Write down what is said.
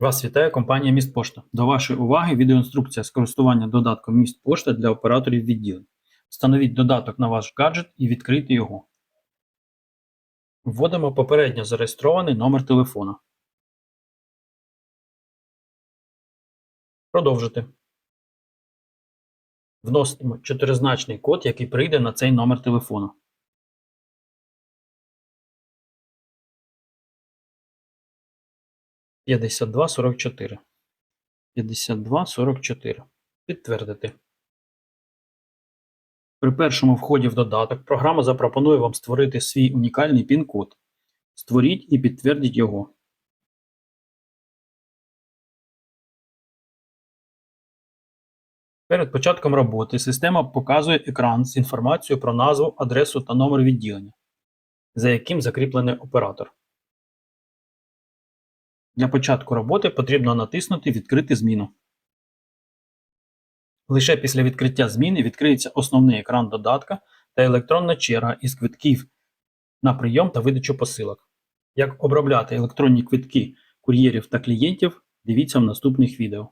Вас вітає компанія Містпошта. До вашої уваги відеоінструкція з користування додатком Містпошта для операторів відділень. Встановіть додаток на ваш гаджет і відкрийте його. Вводимо попередньо зареєстрований номер телефона. Продовжити. Вносимо чотиризначний код, який прийде на цей номер телефону. 5244. 5244. Підтвердити. При першому вході в додаток програма запропонує вам створити свій унікальний пін-код. Створіть і підтвердіть його. Перед початком роботи система показує екран з інформацією про назву, адресу та номер відділення, за яким закріплений оператор. Для початку роботи потрібно натиснути Відкрити зміну. Лише після відкриття зміни відкриється основний екран додатка та електронна черга із квитків на прийом та видачу посилок. Як обробляти електронні квитки кур'єрів та клієнтів, дивіться в наступних відео.